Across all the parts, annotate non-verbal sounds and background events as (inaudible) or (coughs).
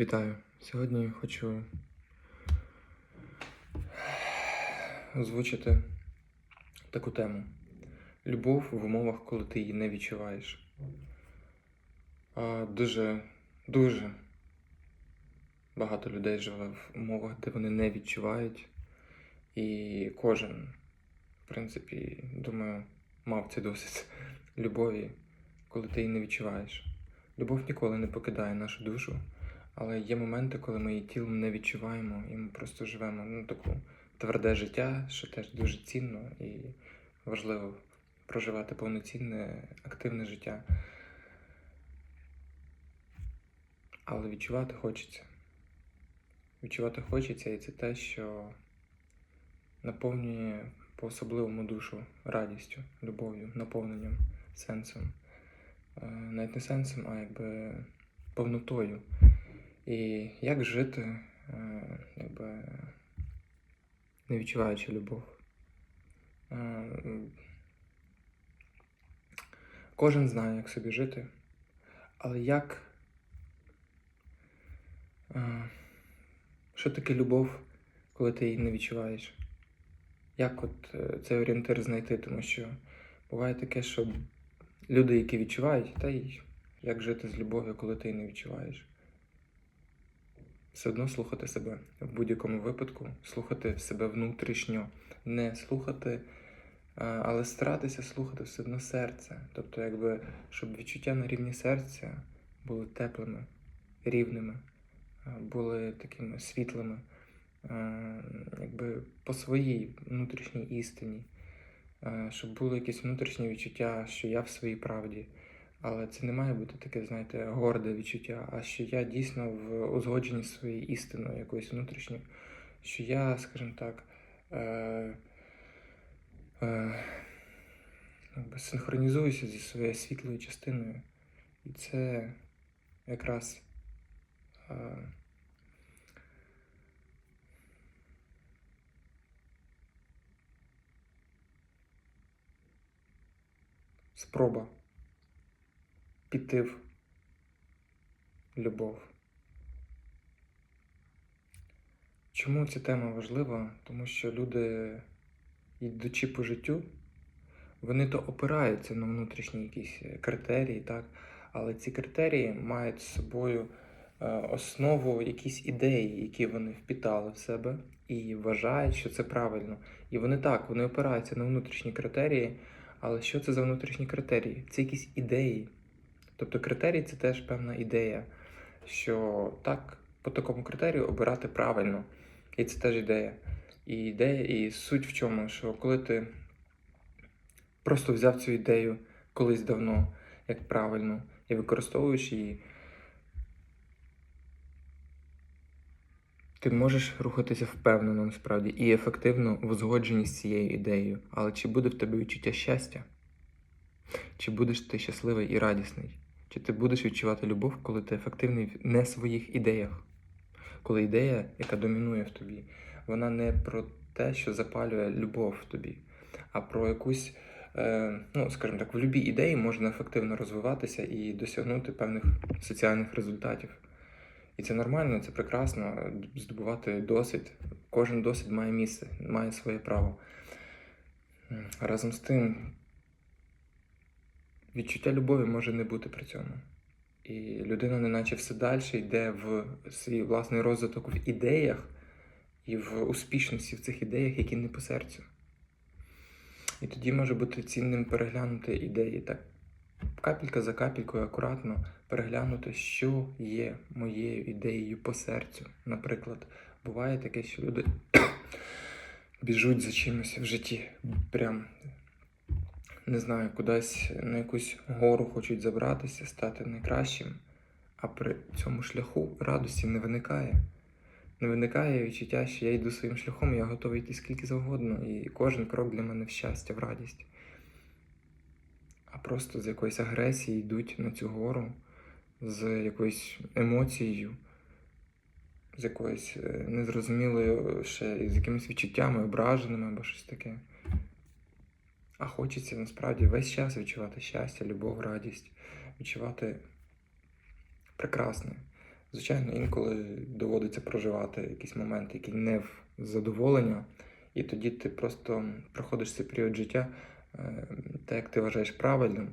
Вітаю! Сьогодні хочу озвучити таку тему. Любов в умовах, коли ти її не відчуваєш. А, Дуже, дуже багато людей живе в умовах, де вони не відчувають. І кожен, в принципі, думаю, мав цей досвід (laughs) любові, коли ти її не відчуваєш. Любов ніколи не покидає нашу душу. Але є моменти, коли ми її тілом не відчуваємо, і ми просто живемо ну, таку тверде життя, що теж дуже цінно і важливо проживати повноцінне, активне життя. Але відчувати хочеться. Відчувати хочеться, і це те, що наповнює по-особливому душу радістю, любов'ю, наповненням, сенсом. Е, Навіть не сенсом, а якби повнотою. І як жити, е, якби не відчуваючи любов. Е, Кожен знає, як собі жити, але як. е, Що таке любов, коли ти її не відчуваєш? Як от цей орієнтир знайти? Тому що буває таке, що люди, які відчувають, та й як жити з любов'ю, коли ти її не відчуваєш все одно слухати себе в будь-якому випадку, слухати себе внутрішньо, не слухати, але старатися слухати все одно серце. Тобто, якби, щоб відчуття на рівні серця були теплими, рівними, були такими світлими, якби по своїй внутрішній істині, щоб було якесь внутрішнє відчуття, що я в своїй правді. Але це не має бути таке, знаєте, горде відчуття, а що я дійсно в узгодженні своєю істиною якоюсь внутрішньою, що я, скажімо так, е, е, синхронізуюся зі своєю світлою частиною. І це якраз е, спроба піти в любов. Чому ця тема важлива? Тому що люди, йдучи по життю, вони то опираються на внутрішні якісь критерії, так? але ці критерії мають з собою е, основу якісь ідеї, які вони впітали в себе і вважають, що це правильно. І вони так, вони опираються на внутрішні критерії, але що це за внутрішні критерії? Це якісь ідеї. Тобто критерій це теж певна ідея, що так, по такому критерію обирати правильно. І це теж ідея. І ідея, і суть в чому, що коли ти просто взяв цю ідею колись давно, як правильно, і використовуєш її, ти можеш рухатися впевнено насправді і ефективно в узгодженні з цією ідеєю. Але чи буде в тебе відчуття щастя? Чи будеш ти щасливий і радісний? Чи ти будеш відчувати любов, коли ти ефективний не своїх ідеях? Коли ідея, яка домінує в тобі, вона не про те, що запалює любов в тобі, а про якусь, е, ну, скажімо так, в любій ідеї можна ефективно розвиватися і досягнути певних соціальних результатів. І це нормально, це прекрасно, здобувати досвід. Кожен досвід має місце, має своє право. Разом з тим, відчуття любові може не бути при цьому. І людина, неначе все далі йде в свій власний розвиток в ідеях і в успішності в цих ідеях, які не по серцю. І тоді може бути цінним переглянути ідеї так капелька за капелькою, акуратно переглянути, що є моєю ідеєю по серцю. Наприклад, буває таке, що люди (coughs) біжуть за чимось в житті, прям не знаю, кудись на якусь гору хочуть забратися, стати найкращим, а при цьому шляху радості не виникає. Не виникає відчуття, що я йду своїм шляхом, я готовий йти скільки завгодно, і кожен крок для мене в щастя, в радість. А просто з якоїсь агресії йдуть на цю гору, з якоюсь емоцією, з якоюсь е, незрозумілою ще з якимись відчуттями, ображеними або щось таке. А хочеться насправді весь час відчувати щастя, любов, радість, відчувати прекрасне, Звичайно, інколи доводиться проживати якісь моменти, які не в задоволення, і тоді ти просто проходиш цей період життя, е, так як ти вважаєш правильним,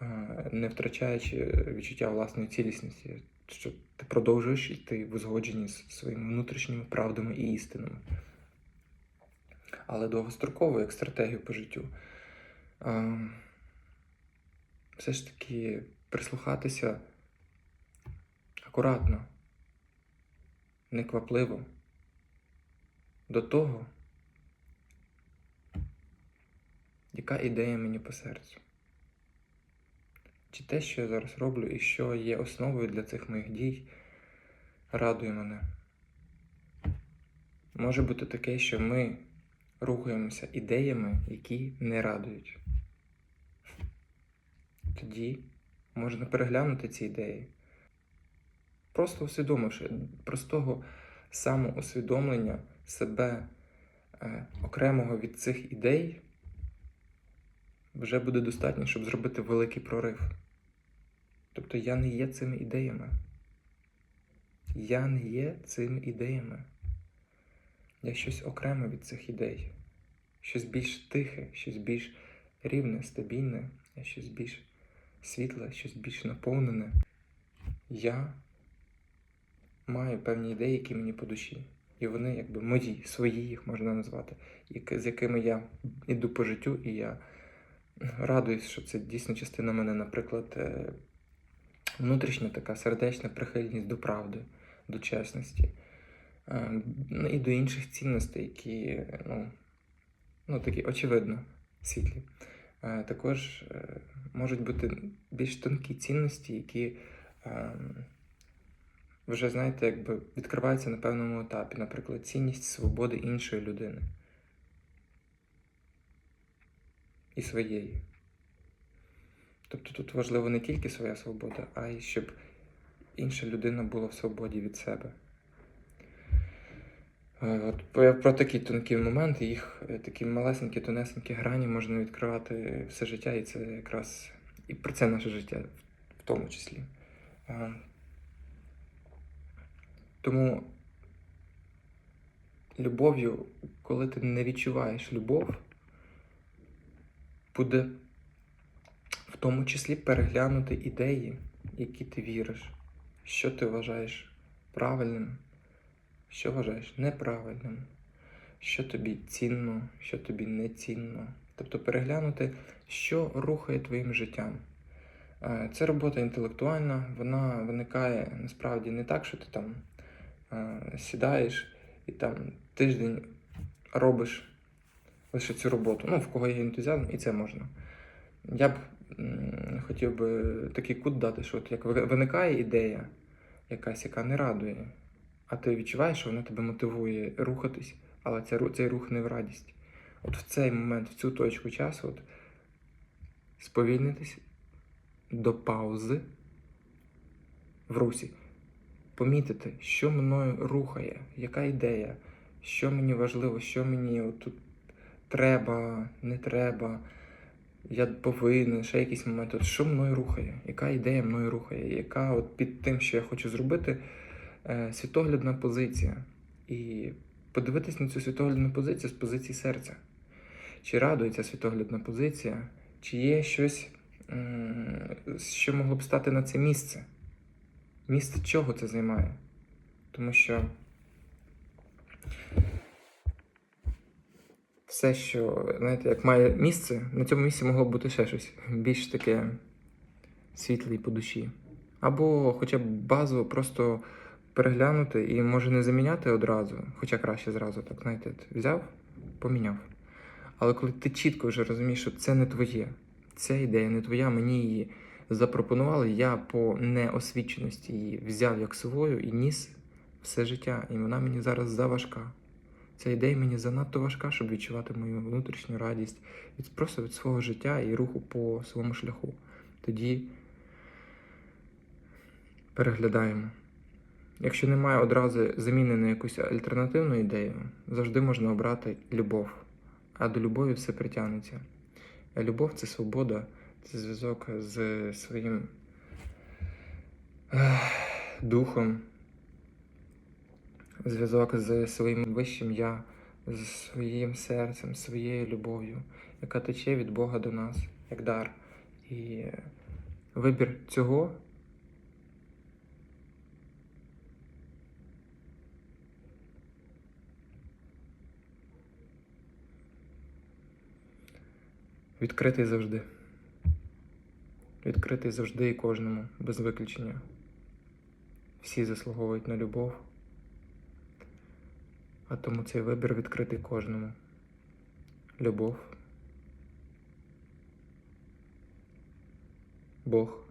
е, не втрачаючи відчуття власної цілісності, що ти продовжуєш йти в узгодженні з своїми внутрішніми правдами і істинами. Але довгостроково, як стратегію по життю, все ж таки прислухатися акуратно, неквапливо до того, яка ідея мені по серцю. Чи те, що я зараз роблю і що є основою для цих моїх дій, радує мене. Може бути таке, що ми рухаємося ідеями, які не радують. Тоді можна переглянути ці ідеї. Просто усвідомивши, простого самоусвідомлення себе е, окремого від цих ідей, вже буде достатньо, щоб зробити великий прорив. Тобто я не є цими ідеями. Я не є цими ідеями. Я щось окреме від цих ідей. Щось більш тихе, щось більш рівне, стабільне, щось більш світле, щось більш наповнене. Я маю певні ідеї, які мені по душі. І вони якби мої, свої їх можна назвати, з якими я йду по життю, і я радуюсь, що це дійсно частина мене, наприклад, е, внутрішня така сердечна прихильність до правди, до чесності. Е, ну, І до інших цінностей, які, ну, ну такі очевидно світлі. Е, Також е, можуть бути більш тонкі цінності, які вже, знаєте, якби відкриваються на певному етапі, наприклад, цінність свободи іншої людини і своєї. Тобто тут важливо не тільки своя свобода, а й щоб інша людина була в свободі від себе. Е, От про, такі тонкі моменти, їх е, такі малесенькі, тонесенькі грані можна відкривати все життя, і це якраз і про це наше життя в тому числі. Е, Тому любов'ю, коли ти не відчуваєш любов, буде в тому числі переглянути ідеї, які ти віриш, що ти вважаєш правильним, що вважаєш неправильним, що тобі цінно, що тобі не цінно. Тобто переглянути, що рухає твоїм життям. Е, Це робота інтелектуальна, вона виникає насправді не так, що ти там е, сідаєш і там тиждень робиш лише цю роботу. Ну, в кого є ентузіазм, і це можна. Я б хотів би такий кут дати, що от як виникає ідея якась, яка не радує, а ти відчуваєш, що вона тебе мотивує рухатись, але ця, цей рух не в радість. От в цей момент, в цю точку часу, от, сповільнитись до паузи в русі, помітити, що мною рухає, яка ідея, що мені важливо, що мені от тут треба, не треба, я повинен, ще якийсь момент. От що мною рухає, яка ідея мною рухає, яка от під тим, що я хочу зробити, світоглядна позиція. І подивитись на цю світоглядну позицію з позиції серця. Чи радує ця світоглядна позиція, чи є щось, що могло б стати на це місце? Місце чого це займає? Тому що все, що, знаєте, як має місце, на цьому місці могло б бути ще щось більш таке світле і по душі. Або хоча б базово просто переглянути і може не заміняти одразу, хоча краще зразу, так, знаєте, взяв, поміняв. Але коли ти чітко вже розумієш, що це не твоє, ця ідея не твоя, мені її запропонували, я по неосвіченості її взяв як свою і ніс все життя. І вона мені зараз заважка. Ця ідея мені занадто важка, щоб відчувати мою внутрішню радість від просто від свого життя і руху по своєму шляху. Тоді переглядаємо. Якщо немає одразу заміни на якусь альтернативну ідею, завжди можна обрати любов. А до любові все притягнеться. Любов це свобода, це зв'язок з своїм духом, зв'язок з своїм вищим я, з своїм серцем, своєю любов'ю, яка тече від Бога до нас, як дар. І вибір цього відкритий завжди. Відкритий завжди і кожному, без виключення. Всі заслуговують на любов, а тому цей вибір відкритий кожному. Любов. Бог.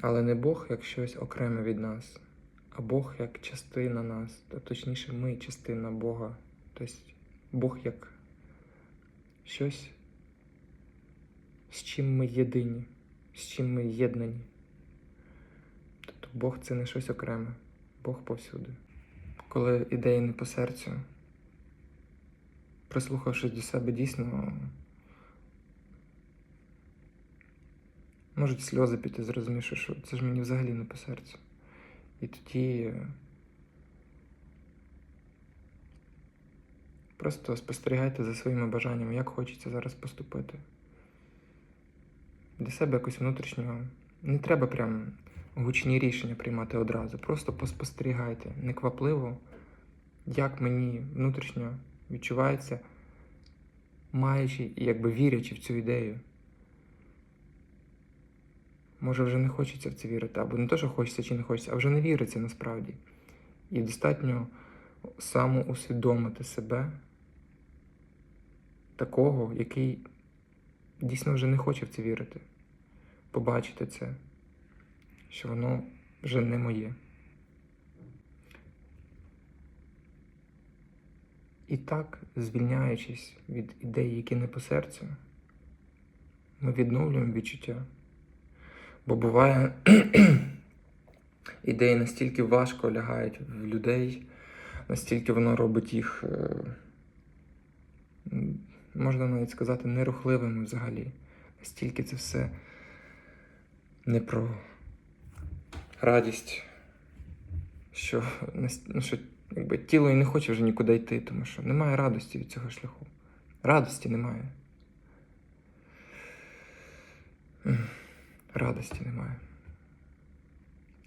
Але не Бог як щось окреме від нас, а Бог як частина нас, а точніше, ми частина Бога. Тобто Бог як щось, з чим ми єдині, з чим ми єднані. Тобто Бог це не щось окреме, Бог повсюди. Коли ідеї не по серцю, прислухавшись до себе дійсно, можуть сльози піти, зрозумівши, що це ж мені взагалі не по серцю. І тоді просто спостерігайте за своїми бажаннями, як хочеться зараз поступити. Для себе якось внутрішнього. Не треба прям гучні рішення приймати одразу. Просто поспостерігайте неквапливо, як мені внутрішньо відчувається, маючи і якби вірячи в цю ідею. Може, вже не хочеться в це вірити, або не то, що хочеться чи не хочеться, а вже не віриться насправді. І достатньо самоусвідомити себе такого, який дійсно вже не хоче в це вірити. Побачити це, що воно вже не моє. І так, звільняючись від ідей, які не по серцю, ми відновлюємо відчуття. Бо буває, (clears throat) ідеї настільки важко лягають в людей, настільки воно робить їх, е, можна навіть сказати, нерухливими взагалі. Настільки це все не про радість, що, ну, що якби, тіло і не хоче вже нікуди йти, тому що немає радості від цього шляху. Радості немає. Радості немає.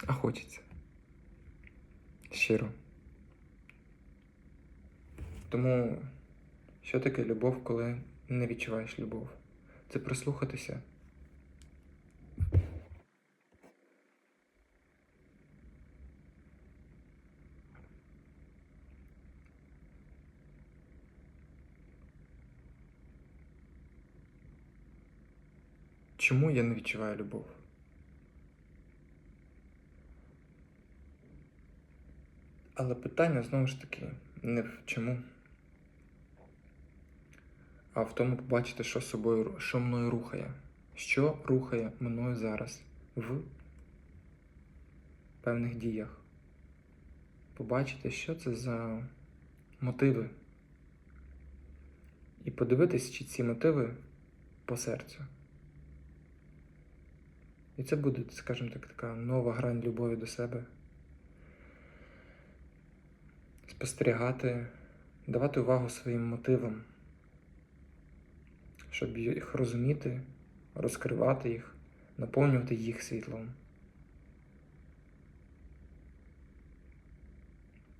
А хочеться. Щиро. Тому що таке любов, коли не відчуваєш любов? Це прислухатися. Чому я не відчуваю любов? Але питання знову ж таки не в чому, а в тому побачити, що собою, що мною рухає. Що рухає мною зараз в певних діях. Побачити, що це за мотиви. І подивитись, чи ці мотиви по серцю. І це буде, скажімо так, така нова грань любові до себе. Спостерігати, давати увагу своїм мотивам, щоб їх розуміти, розкривати їх, наповнювати їх світлом.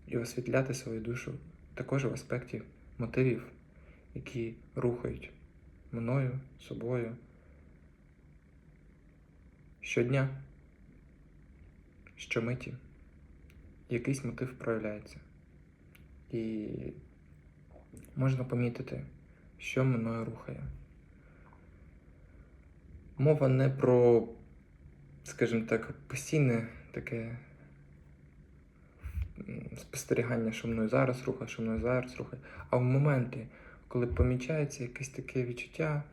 І освітляти свою душу також в аспекті мотивів, які рухають мною, собою щодня, щомиті якийсь мотив проявляється. І можна помітити, що мною рухає. Мова не про, скажімо так, постійне таке спостерігання, що мною зараз рухає, що мною зараз рухає, а в моменти, коли помічається якесь таке відчуття,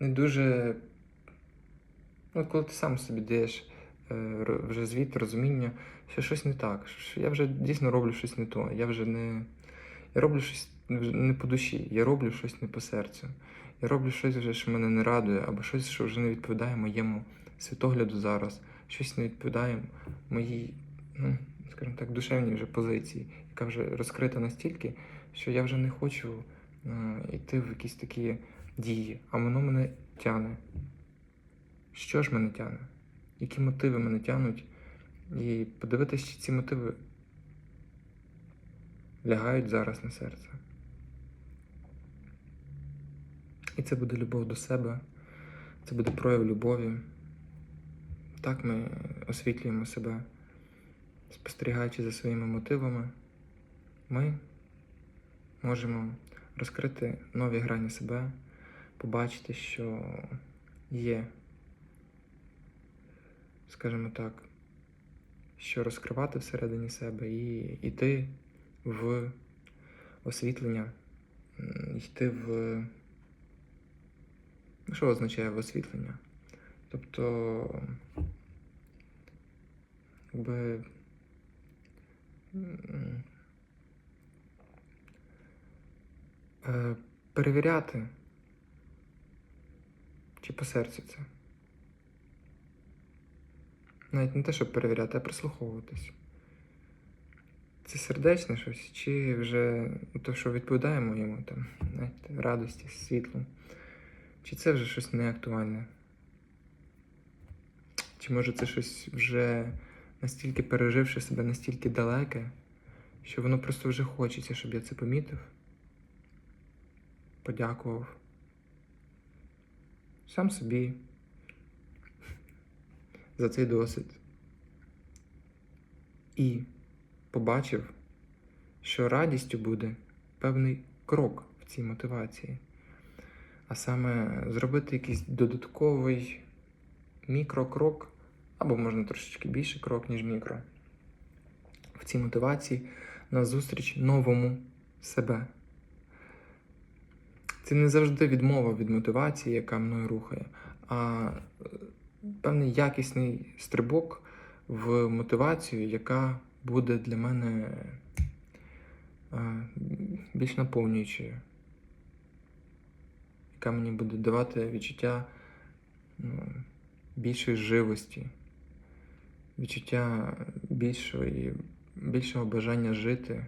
не дуже. Ну, коли ти сам собі даєш е, вже звіт, розуміння, що щось не так, що я вже дійсно роблю щось не то. Я вже не. Я роблю щось не по душі, я роблю щось не по серцю. Я роблю щось вже, що мене не радує, або щось, що вже не відповідає моєму світогляду зараз, щось не відповідає моїй, ну, скажімо так, душевній вже позиції, яка вже розкрита настільки, що я вже не хочу е, йти в якісь такі дії, а воно мене тягне. Що ж мене тягне? Які мотиви мене тягнуть? І подивитися, чи ці мотиви лягають зараз на серце. І це буде любов до себе, це буде прояв любові. Так ми освітлюємо себе, спостерігаючи за своїми мотивами, ми можемо розкрити нові грані себе, побачити, що є, скажімо так, що розкривати всередині себе і йти в освітлення, йти в. Що означає в освітлення? Тобто, якби. е, Перевіряти, чи по серцю це. Навіть не те, щоб перевіряти, а прислуховуватись. Це сердечне щось, чи вже то, що відповідає моєму там, знаєте, радості, світлу. Чи це вже щось неактуальне? Чи може це щось вже настільки переживши себе, настільки далеке, що воно просто вже хочеться, щоб я це помітив, подякував сам собі за цей досвід. І побачив, що радістю буде певний крок в цій мотивації а саме зробити якийсь додатковий мікрокрок, або можна трошечки більше крок, ніж мікро, в цій мотивації на зустріч новому себе. Це не завжди відмова від мотивації, яка мною рухає, а е, певний якісний стрибок в мотивацію, яка буде для мене е, більш наповнюючою яка мені буде давати відчуття ну, більшої живості, відчуття більшої, більшого бажання жити,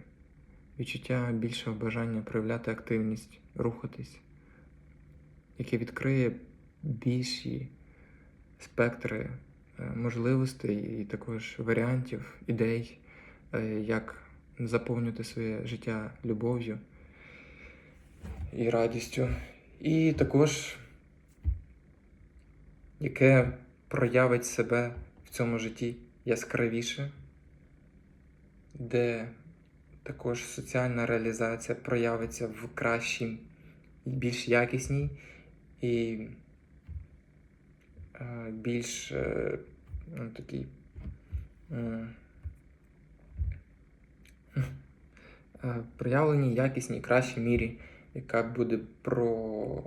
відчуття більшого бажання проявляти активність, рухатись, яке відкриє більші спектри е, можливостей і також варіантів, ідей, е, як заповнювати своє життя любов'ю і радістю. І також, яке проявить себе в цьому житті яскравіше, де також соціальна реалізація проявиться в кращій більш якісній і е, більш е, ну, такій (laughs) е, проявленій, якісній, кращій мірі яка буде про,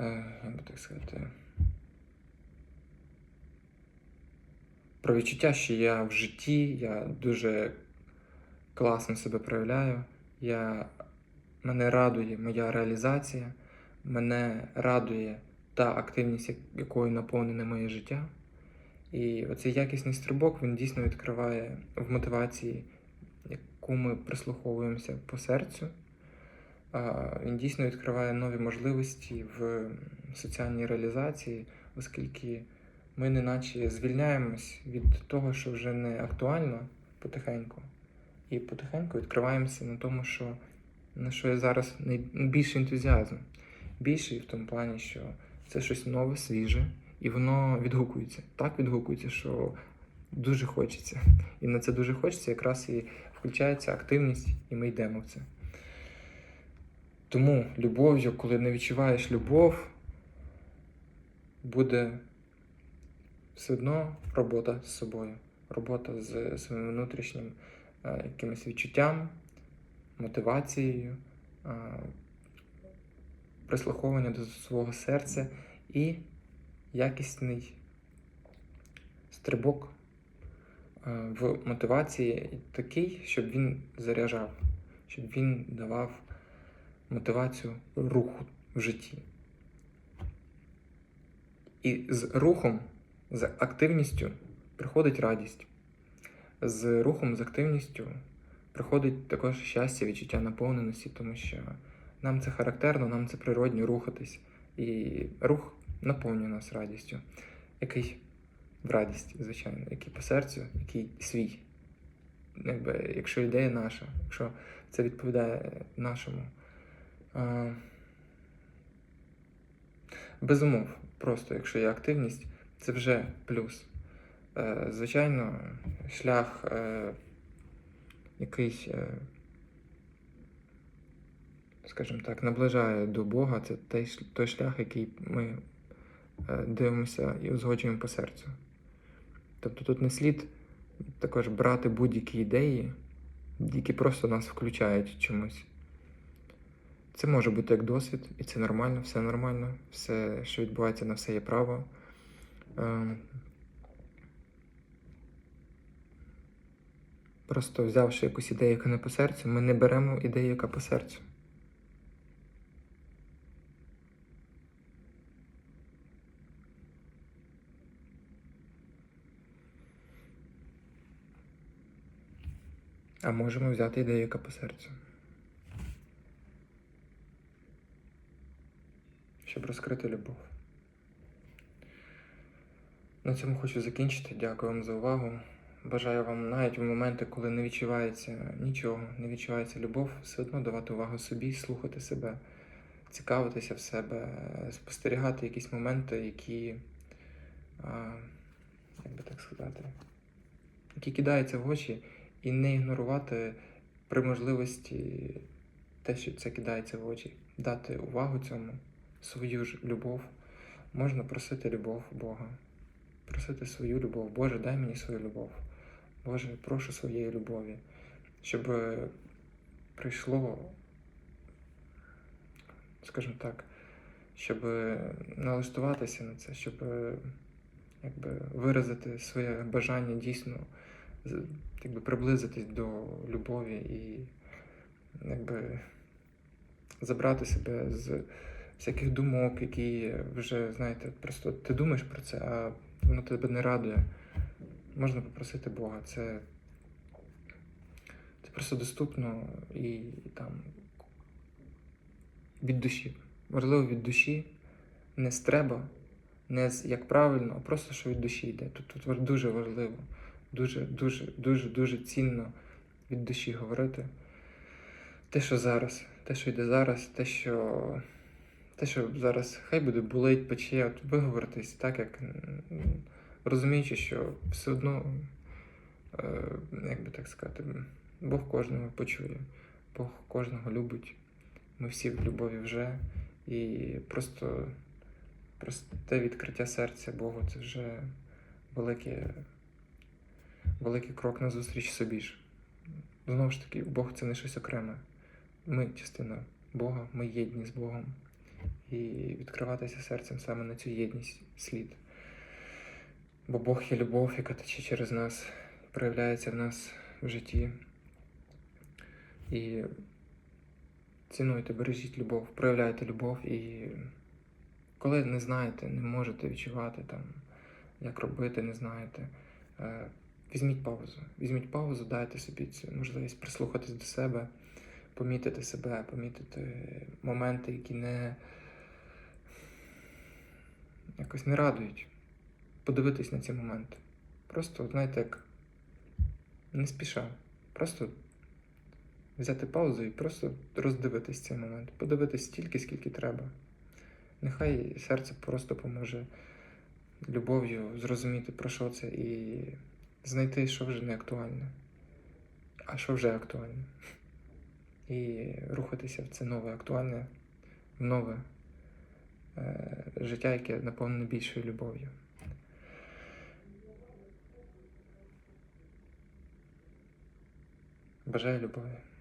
е, так сказати, про відчуття, що я в житті, я дуже класно себе проявляю. Я, Мене радує моя реалізація, мене радує та активність, якою наповнене моє життя. І оцей якісний стрибок він дійсно відкриває в мотивації, яку ми прислуховуємося по серцю. Він дійсно відкриває нові можливості в соціальній реалізації, оскільки ми неначе звільняємось від того, що вже не актуально потихеньку, і потихеньку відкриваємося на тому, що на що є зараз найбільший ентузіазм. Більший в тому плані, що це щось нове, свіже, і воно відгукується. Так відгукується, що дуже хочеться. І на це дуже хочеться, якраз і включається активність, і ми йдемо в це. Тому любов'ю, коли не відчуваєш любов, буде все одно робота з собою, робота з своїм внутрішнім е, якимось відчуттям, мотивацією, е, прислуховування до свого серця і якісний стрибок е, в мотивації такий, щоб він заряджав, щоб він давав мотивацію руху в житті. І з рухом, з активністю приходить радість. З рухом, з активністю приходить також щастя, відчуття наповненості, тому що нам це характерно, нам це природньо рухатись. І рух наповнює нас радістю. Який в радість, звичайно, який по серцю, який свій. Якби, якщо ідея наша, якщо це відповідає нашому. А, без умов, просто якщо є активність, це вже плюс. Е, Звичайно, шлях, е, який, е, скажімо так, наближає до Бога, це той, шлях, який ми е, дивимося і узгоджуємо по серцю. Тобто тут не слід також брати будь-які ідеї, які просто нас включають чомусь. Це може бути як досвід, і це нормально, все нормально, все, що відбувається, на все є право. Е, Просто взявши якусь ідею, яка не по серцю, ми не беремо ідею, яка по серцю. А можемо взяти ідею, яка по серцю. Щоб розкрити любов. На цьому хочу закінчити. Дякую вам за увагу. Бажаю вам навіть в моменти, коли не відчувається нічого, не відчувається любов, все одно давати увагу собі, слухати себе, цікавитися в себе, спостерігати якісь моменти, які, а, як би так сказати, які кидаються в очі, і не ігнорувати при можливості те, що це кидається в очі, дати увагу цьому, свою ж любов. Можна просити любов Бога, просити свою любов. Боже, дай мені свою любов. Боже, прошу своєї любові, щоб е, прийшло, скажімо так, щоб е, налаштуватися на це, щоб е, якби, виразити своє бажання дійсно якби, приблизитись до любові і якби, забрати себе з всяких думок, які вже, знаєте, просто ти думаєш про це, а воно тебе не радує. Можна попросити Бога. Це, це просто доступно і, там від душі. Важливо від душі, не з треба, не з як правильно, а просто що від душі йде. Тут, тут дуже важливо, дуже, дуже, дуже, дуже цінно від душі говорити. Те, що зараз, те, що йде зараз, те, що, те, що зараз хай буде болить, пече, от виговоритись так, як розуміючи, що все одно, е, як би так сказати, Бог кожного почує, Бог кожного любить. Ми всі в любові вже. І просто, просто те відкриття серця Богу це вже великий, великий крок на зустріч собі ж. Знову ж таки, Бог це не щось окреме. Ми частина Бога, ми єдні з Богом. І відкриватися серцем саме на цю єдність слід. Бо Бог є любов, яка тече через нас, проявляється в нас в житті. І цінуйте, бережіть любов, проявляйте любов і коли не знаєте, не можете відчувати там, як робити, не знаєте. е, Візьміть паузу. Візьміть паузу, дайте собі цю можливість прислухатись до себе, помітити себе, помітити моменти, які не якось не радують. Подивитись на ці моменти. Просто, знаєте, як не спіша. Просто взяти паузу і просто роздивитись цей момент. Подивитись стільки, скільки треба. Нехай серце просто поможе любов'ю зрозуміти, про що це, і знайти, що вже не актуальне, а що вже актуальне. І рухатися в це нове актуальне, в нове е, життя, яке наповнене більшою любов'ю. Бажаю любові.